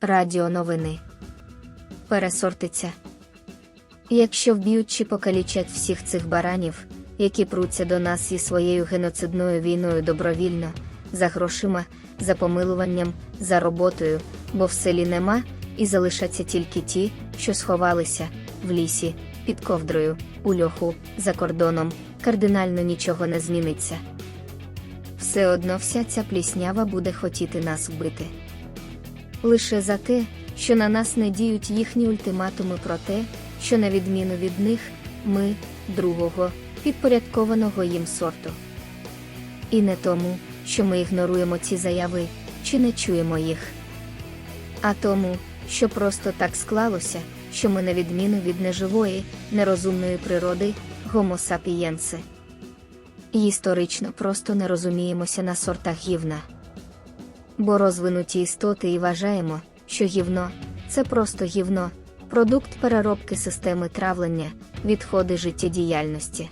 Радіо новини. Пересортиться. Якщо вб'ють чи покалічать всіх цих баранів, які пруться до нас зі своєю геноцидною війною добровільно, за грошима, за помилуванням, за роботою, бо в селі нема, і залишаться тільки ті, що сховалися в лісі, під ковдрою, у льоху, за кордоном, кардинально нічого не зміниться. Все одно вся ця пліснява буде хотіти нас вбити. Лише за те, що на нас не діють їхні ультиматуми про те, що на відміну від них, ми, другого, підпорядкованого їм сорту. І не тому, що ми ігноруємо ці заяви чи не чуємо їх, а тому, що просто так склалося, що ми, на відміну від неживої, нерозумної природи, гомо сапієнси. І історично просто не розуміємося на сортах гівна. Бо розвинуті істоти і вважаємо, що гівно це просто гівно, продукт переробки системи травлення, відходи життєдіяльності.